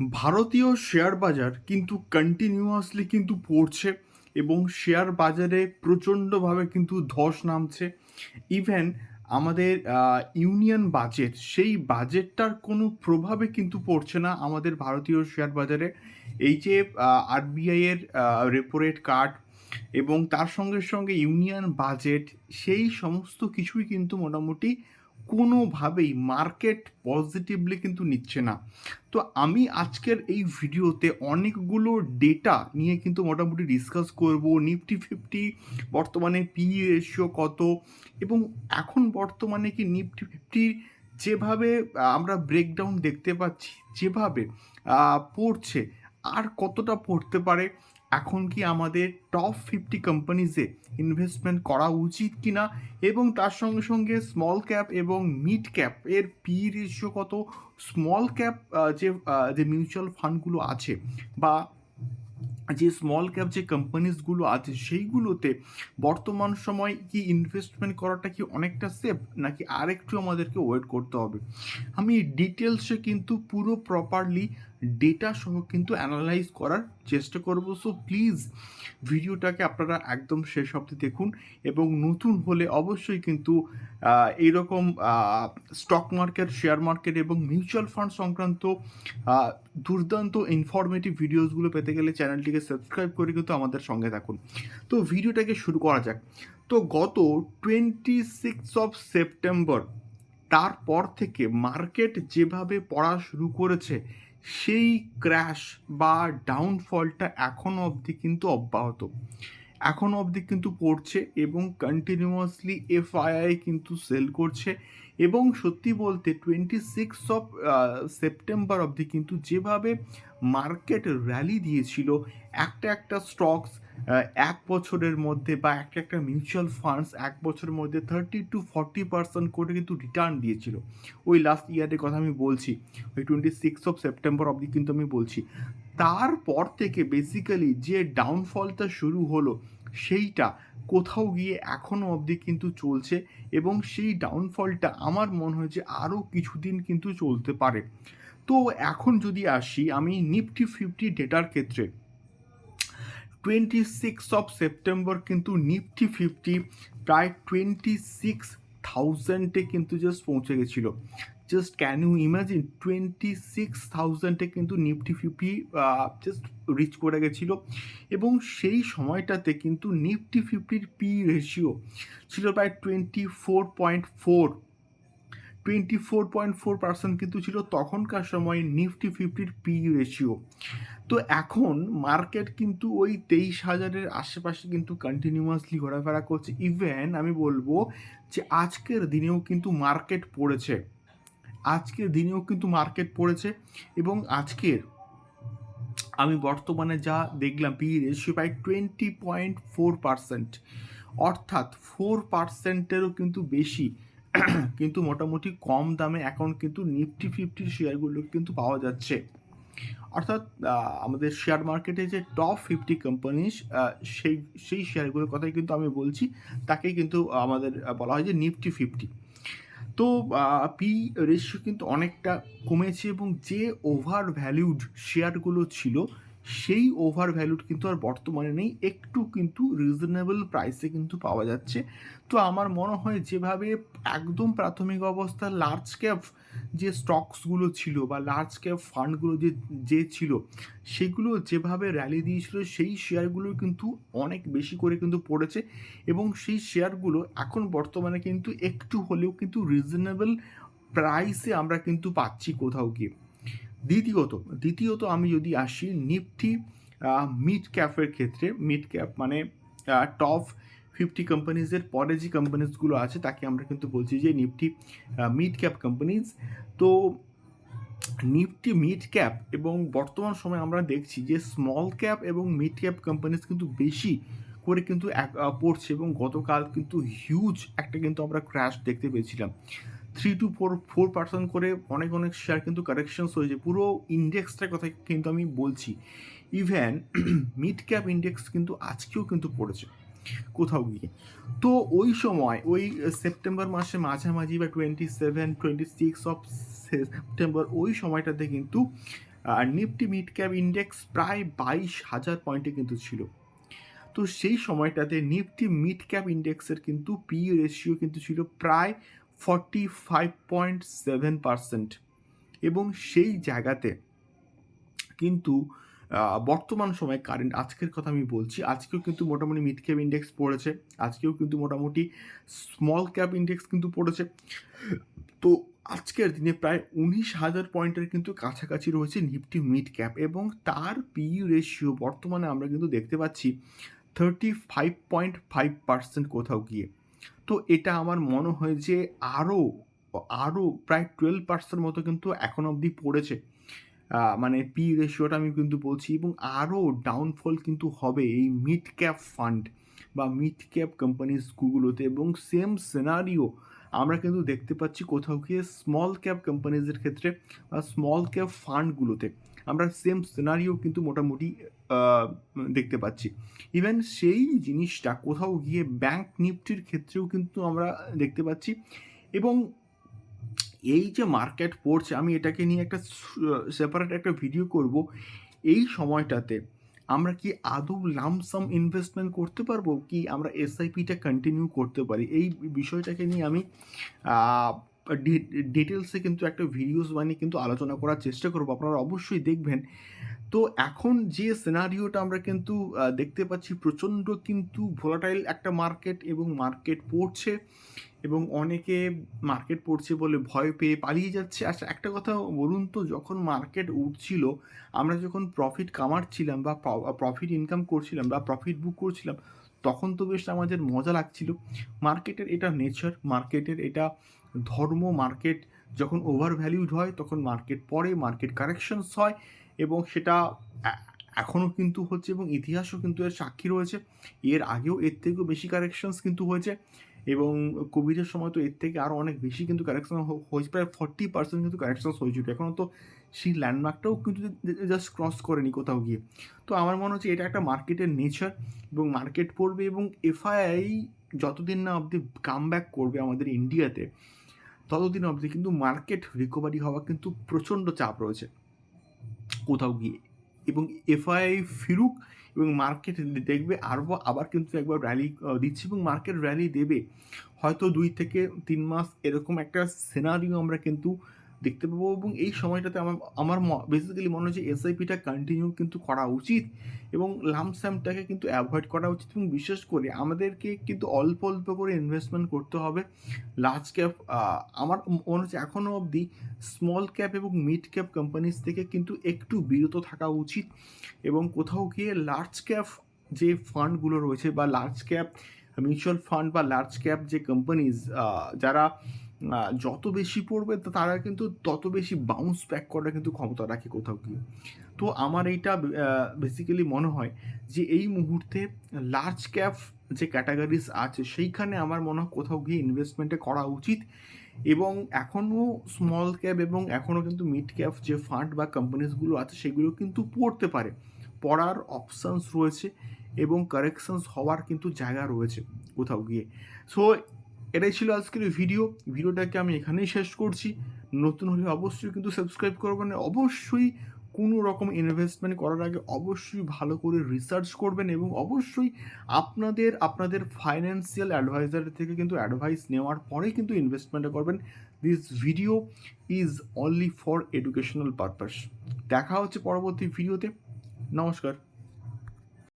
ভারতীয় শেয়ার বাজার কিন্তু কন্টিনিউয়াসলি কিন্তু পড়ছে এবং শেয়ার বাজারে প্রচণ্ডভাবে কিন্তু ধস নামছে। ইভেন আমাদের ইউনিয়ন বাজেট, সেই বাজেটটার কোনো প্রভাবে কিন্তু পড়ছে না আমাদের ভারতীয় শেয়ার বাজারে। এই যে আরবিআই এর রেপো রেট কাট এবং তার সঙ্গে সঙ্গে ইউনিয়ন বাজেট, সেই সমস্ত কিছুই কিন্তু মোটামুটি কোনোভাবেই মার্কেট পজিটিভলি কিন্তু নিচ্ছে না। তো আমি আজকের এই ভিডিওতে অনেকগুলো ডেটা নিয়ে কিন্তু মোটামুটি ডিসকাস করব। নিফটি ফিফটি বর্তমানে পি রেশিও কত? এবং এখন বর্তমানে কি নিফটি ফিফটির যেভাবে আমরা ব্রেকডাউন দেখতে পাচ্ছি, যেভাবে পড়ছে, আর কতটা পড়তে পারে? এখন কি আমাদের টপ ফিফটি কোম্পানিজে ইনভেস্টমেন্ট করা উচিত কি না এবং তার সঙ্গে সঙ্গে স্মল ক্যাপ এবং মিড ক্যাপ এর পি রেশিও কত? স্মল ক্যাপ যে যে মিউচুয়াল ফান্ডগুলো আছে বা যে স্মল ক্যাপ যে কোম্পানিজগুলো আছে সেইগুলোতে বর্তমান সময় কি ইনভেস্টমেন্ট করাটা কি অনেকটা সেফ নাকি আরেকটু আমাদেরকে ওয়েট করতে হবে? আমি ডিটেলসে কিন্তু পুরো প্রপারলি ডেটা সহ কিন্তু অ্যানালাইজ করার চেষ্টা করব। সো প্লিজ ভিডিওটাকে আপনারা একদম শেষ অবধি দেখুন এবং নতুন হলে অবশ্যই কিন্তু এইরকম স্টক মার্কেট শেয়ার মার্কেট এবং মিউচুয়াল ফান্ড সংক্রান্ত দুর্দান্ত ইনফরমেটিভ ভিডিওসগুলো পেতে গেলে চ্যানেলটিকে সাবস্ক্রাইব করে কিন্তু আমাদের সঙ্গে থাকুন। তো ভিডিওটাকে শুরু করা যাক। তো গত টোয়েন্টি সিক্স অফ সেপ্টেম্বর তারপর থেকে মার্কেট যেভাবে পড়া শুরু করেছে সেই ক্র্যাশ বা ডাউনফলটা এখনও অবধি কিন্তু অব্যাহত। এখনও অবধি কিন্তু পড়ছে এবং কন্টিনিউয়াসলি এফআইআই কিন্তু সেল করছে এবং সত্যি বলতে টোয়েন্টি সিক্স অফ সেপ্টেম্বর অবধি কিন্তু যেভাবে মার্কেট র্যালি দিয়েছিল, একটা একটা স্টকস এক বছরের মধ্যে বা একটা একটা মিউচুয়াল ফান্ডস এক বছরের মধ্যে থার্টি টু ফর্টি পার্সেন্ট করে কিন্তু রিটার্ন দিয়েছিল। ওই লাস্ট ইয়ারের কথা আমি বলছি, ওই টোয়েন্টি সিক্স অফ সেপ্টেম্বর অবধি কিন্তু আমি বলছি। তারপর থেকে বেসিক্যালি যে ডাউনফলটা শুরু হলো, সেইটা কোথাও গিয়ে এখনও অবধি কিন্তু চলছে এবং সেই ডাউনফলটা আমার মনে হয় যে আরও কিছুদিন কিন্তু চলতে পারে। তো এখন যদি আসি, আমি নিফটি ফিফটি ডেটার ক্ষেত্রে টোয়েন্টি সিক্স অফ সেপ্টেম্বর কিন্তু নিফটি ফিফটি প্রায় টোয়েন্টি সিক্স থাউজেন্ডে কিন্তু জাস্ট পৌঁছে গেছিল। Just can you imagine twenty six থাউজেন্ডে কিন্তু নিফটি ফিফটি জাস্ট রিচ করে গেছিল। এবং সেই সময়টাতে কিন্তু নিফটি ফিফটির পি রেশিও ছিল প্রায় twenty four point four twenty four point four percent কিন্তু ছিল তখনকার সময় নিফটি ফিফটির পি রেশিও তো এখন মার্কেট কিন্তু ওই তেইশ হাজারের আশেপাশে কিন্তু কন্টিনিউয়াসলি ঘোরাফেরা করছে। ইভেন আমি বলব যে আজকের দিনেও কিন্তু মার্কেট পড়েছে। আজকের দিনেও কিন্তু মার্কেট পড়েছে এবং আজকের আমি বর্তমানে যা দেখলাম পি রেশিও প্রায় টোয়েন্টি পয়েন্ট ফোর পার্সেন্ট অর্থাৎ ফোর পার্সেন্টেরও কিন্তু বেশি। কিন্তু মোটামুটি কম দামে এখন কিন্তু নিফটি ফিফটির শেয়ারগুলো কিন্তু পাওয়া যাচ্ছে। অর্থাৎ আমাদের শেয়ার মার্কেটে যে টপ ফিফটি কোম্পানি সেই সেই শেয়ারগুলোর কথাই কিন্তু আমি বলছি। তাকেই কিন্তু আমাদের বলা হয় যে নিফটি ফিফটি তো পি রেশিও কিন্তু অনেকটা কমেছে এবং যে ওভার ভ্যালিউড শেয়ারগুলো ছিল সেই ওভার ভ্যালুড কিন্তু আর বর্তমানে নেই, একটু কিন্তু রিজনেবল প্রাইসে কিন্তু পাওয়া যাচ্ছে। তো আমার মনে হয় যেভাবে একদম প্রাথমিক অবস্থা লার্জ ক্যাপ যে স্টকসগুলো ছিল বা লার্জ ক্যাপ ফান্ডগুলো যে যে ছিল, সেগুলো যেভাবে র্যালি দিয়েছিল, সেই শেয়ারগুলো কিন্তু অনেক বেশি করে কিন্তু পড়েছে এবং সেই শেয়ারগুলো এখন বর্তমানে কিন্তু একটু হলেও কিন্তু রিজনেবল প্রাইসে আমরা কিন্তু পাচ্ছি কোথাও গিয়ে। দ্বিতীয়ত দ্বিতীয়ত আমি যদি আসি নিফটি মিড ক্যাপের ক্ষেত্রে মিড ক্যাপ মানে টপ ফিফটি কোম্পানিজের পরে যে কোম্পানিজগুলো আছে, তাকে আমরা কিন্তু বলছি যে নিফটি মিড ক্যাপ কোম্পানিজ তো নিফটি মিড ক্যাপ এবং বর্তমান সময়ে আমরা দেখছি যে স্মল ক্যাপ এবং মিড ক্যাপ কোম্পানিজ কিন্তু বেশি করে কিন্তু পড়ছে এবং গতকাল কিন্তু হিউজ একটা কিন্তু আমরা ক্র্যাশ দেখতে পেয়েছিলাম। Three to four four percent করে অনেক অনেক শেয়ার কিন্তু কারেকশনস হয়েছে। পুরো ইন্ডেক্সটার কথা কিন্তু আমি বলছি। ইভেন মিড ক্যাপ ইন্ডেক্স কিন্তু আজকেও কিন্তু পড়েছে, কোথাও গিয়ে। তো ওই সময়, ওই সেপ্টেম্বর মাসে মাঝামাঝি বা twenty seven twenty six of September ওই সময়টাতে কিন্তু নিফটি মিড ক্যাপ ইন্ডেক্স প্রায় বাইশ হাজার পয়েন্টে কিন্তু ছিল। তো সেই সময়টাতে নিফটি মিড ক্যাপ ইন্ডেক্সের কিন্তু পি রেশিও কিন্তু ছিল প্রায় forty five point seven percent এবং সেই জায়গাতে কিন্তু বর্তমান সময়ে কারেন্ট আজকের কথা আমি বলছি, আজকেও কিন্তু মোটামুটি মিড ক্যাপ ইন্ডেক্স পড়েছে, আজকেও কিন্তু মোটামুটি স্মল ক্যাপ ইন্ডেক্স কিন্তু পড়েছে। তো আজকের দিনে প্রায় উনিশ হাজার পয়েন্টের কিন্তু কাছাকাছি রয়েছে নিফটি মিড ক্যাপ এবং তার পি রেশিও বর্তমানে আমরা কিন্তু দেখতে পাচ্ছি thirty five point five percent কোথাও গিয়ে। তো এটা আমার মনে হয় যে আরও আরও প্রায় টুয়েলভ পার্সেন্ট মতো কিন্তু এখন অবধি পড়েছে। মানে পি রেশিওটা আমি কিন্তু বলছি এবং আরও ডাউনফল কিন্তু হবে এই মিড ক্যাপ ফান্ড বা মিড ক্যাপ কোম্পানিজগুলোতে এবং সেম সিনারিও আমরা কিন্তু দেখতে পাচ্ছি কোথাও গিয়ে স্মল ক্যাপ কোম্পানিজের ক্ষেত্রে বা স্মল ক্যাপ ফান্ডগুলোতে আমরা সেম সিনারিও কিন্তু মোটামুটি দেখতে পাচ্ছি। ইভেন সেই জিনিসটা কোথাও গিয়ে ব্যাংক নিফটির ক্ষেত্রেও কিন্তু আমরা দেখতে পাচ্ছি। এবং এই যে মার্কেট পড়ছে আমি এটাকে নিয়ে একটা সেপারেট একটা ভিডিও করব। এই সময়টাতে আমরা কি আদৌ লামসাম ইনভেস্টমেন্ট করতে পারব? কি আমরা এসআইপিটা কন্টিনিউ করতে পারি? এই বিষয়টাকে নিয়ে আমি ডিটেলসে কিন্তু একটা ভিডিওস বানিয়ে কিন্তু আলোচনা করার চেষ্টা করব। আপনারা অবশ্যই দেখবেন। তো এখন যে সিনারিওটা আমরা কিন্তু দেখতে পাচ্ছি, প্রচণ্ড কিন্তু ভোলাটাইল একটা মার্কেট এবং মার্কেট পড়ছে। এবং অনেকে মার্কেট পড়ছে বলে ভয় পেয়ে পালিয়ে যাচ্ছে। আচ্ছা একটা কথা বলুন তো, যখন মার্কেট উঠছিল, আমরা যখন প্রফিট কামাচ্ছিলাম বা প্রফিট ইনকাম করছিলাম বা প্রফিট বুক করছিলাম, তখন তো বেশ আমাদের মজা লাগছিল। মার্কেটের এটা নেচার মার্কেটের এটা ধর্ম মার্কেট যখন ওভার ভ্যালিউড হয়, তখন মার্কেট পড়ে মার্কেট কারেকশনস হয় এবং সেটা এখনও কিন্তু হচ্ছে এবং ইতিহাসও কিন্তু এর সাক্ষী রয়েছে। এর আগেও এর থেকেও বেশি কারেকশনস কিন্তু হয়েছে। এবং কোভিডের সময় তো এর থেকে আরও অনেক বেশি কিন্তু কারেকশন হয়েছে। প্রায় ফর্টি পার্সেন্ট কিন্তু কারেকশনস হয়েছিল এখনও তো সেই ল্যান্ডমার্কটাও কিন্তু জাস্ট ক্রস করেনি কোথাও গিয়ে। তো আমার মনে হচ্ছে এটা একটা মার্কেটের নেচার এবং মার্কেট পড়বে এবং এফআইআই যতদিন না অবধি কাম ব্যাক করবে আমাদের ইন্ডিয়াতে ততদিন অবধি কিন্তু মার্কেট রিকভারি হওয়া কিন্তু প্রচণ্ড চাপ রয়েছে কোথাও গিয়ে। এবং এফআইআই ফিরুক এবং মার্কেট দেখবে আরও আবার কিন্তু একবার র্যালি দিচ্ছে এবং মার্কেট র্যালি দেবে। হয়তো দুই থেকে তিন মাস এরকম একটা সিনারিও আমরা কিন্তু দেখতে পাবো এবং এই সময়টাতে আমার আমার বেসিক্যালি মনে হয় যে এসআইপিটা কন্টিনিউ কিন্তু করা উচিত এবং লামস্যামটাকে কিন্তু অ্যাভয়েড করা উচিত এবং বিশেষ করে আমাদেরকে কিন্তু অল্প অল্প করে ইনভেস্টমেন্ট করতে হবে লার্জ ক্যাপ আমার মনে হচ্ছে এখনও অবধি স্মল ক্যাপ এবং মিড ক্যাপ কোম্পানিজ থেকে কিন্তু একটু বিরত থাকা উচিত এবং কোথাও গিয়ে লার্জ ক্যাপ যে ফান্ডগুলো রয়েছে বা লার্জ ক্যাপ মিউচুয়াল ফান্ড বা লার্জ ক্যাপ যে কোম্পানিজ যারা যত বেশি পড়বে তারা কিন্তু তত বেশি বাউন্স ব্যাক করার কিন্তু ক্ষমতা রাখে কোথাও গিয়ে। তো আমার এইটা বেসিক্যালি মনে হয় যে এই মুহূর্তে লার্জ ক্যাপ যে ক্যাটাগরিজ আছে, সেইখানে আমার মনে হয় কোথাও গিয়ে ইনভেস্টমেন্টে করা উচিত। এবং এখনও স্মল ক্যাপ এবং এখনও কিন্তু মিড ক্যাপ যে ফান্ড বা কোম্পানিজগুলো আছে, সেগুলো কিন্তু পড়তে পারে। পড়ার অপশানস রয়েছে এবং কারেকশানস হওয়ার কিন্তু জায়গা রয়েছে কোথাও গিয়ে। সো এটাই ছিল আজকের ভিডিও ভিডিওটাকে আমি এখানেই শেষ করছি। নতুন হলে অবশ্যই কিন্তু সাবস্ক্রাইব করবেন অবশ্যই কোনো রকম ইনভেস্টমেন্ট করার আগে অবশ্যই ভালো করে রিসার্চ করবেন এবং অবশ্যই আপনাদের আপনাদের ফাইন্যান্সিয়াল অ্যাডভাইজার থেকে কিন্তু অ্যাডভাইস নেওয়ার পরে কিন্তু ইনভেস্টমেন্টটা করবেন। This video is only for educational purpose দেখা হচ্ছে পরবর্তী ভিডিওতে নমস্কার।